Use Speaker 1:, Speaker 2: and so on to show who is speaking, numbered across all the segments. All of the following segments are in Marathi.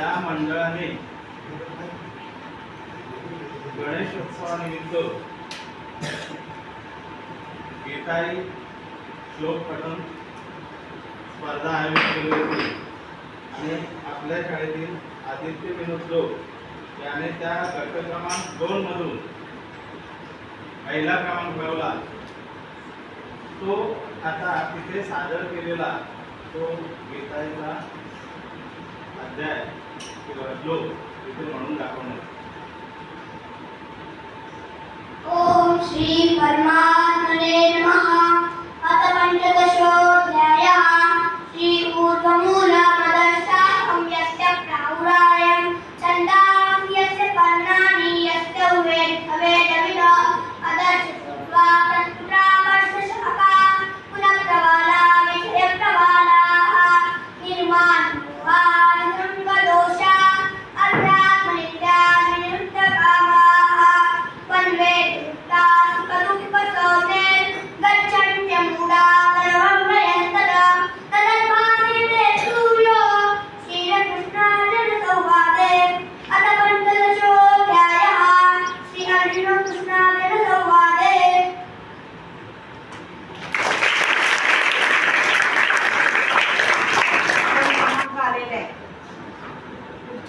Speaker 1: मंडळाने गणेशोत्सवानिमित्त गीताई श्लोक पठण स्पर्धा आयोजित केली होती. आणि आपल्या शाळेतील आदित्य विनोद जोग याने त्या गट क्रमांक दोन मधून पहिला क्रमांक मिळवला. तो आता तिथे सादर केलेला तो गीताईचा अध्याय किंवा श्लोक तिथे म्हणून दाखवणार.
Speaker 2: ओम श्री
Speaker 3: परमा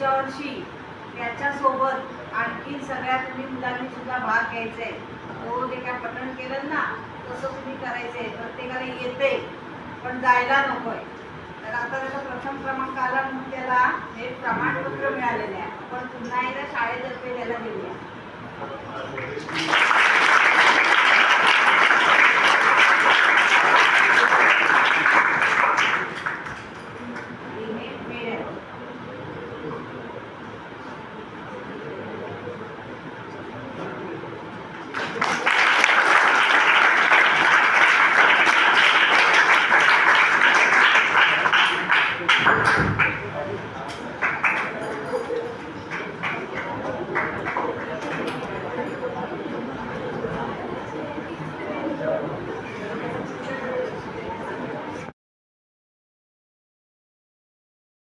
Speaker 3: पुढच्या वर्षी त्याच्यासोबत आणखी सगळ्या तुम्ही मुलांनी सुद्धा भाग घ्यायचा. आहे तो जे काय पठण केलं ना तसं तुम्ही करायचं. आहे प्रत्येकाला येते पण जायला नकोय. तर आता त्याचा प्रथम क्रमांक आला म्हणून त्याला हे प्रमाणपत्र मिळालेलं आहे. आपण पुन्हा एकदा शाळेतर्फे त्याला देऊया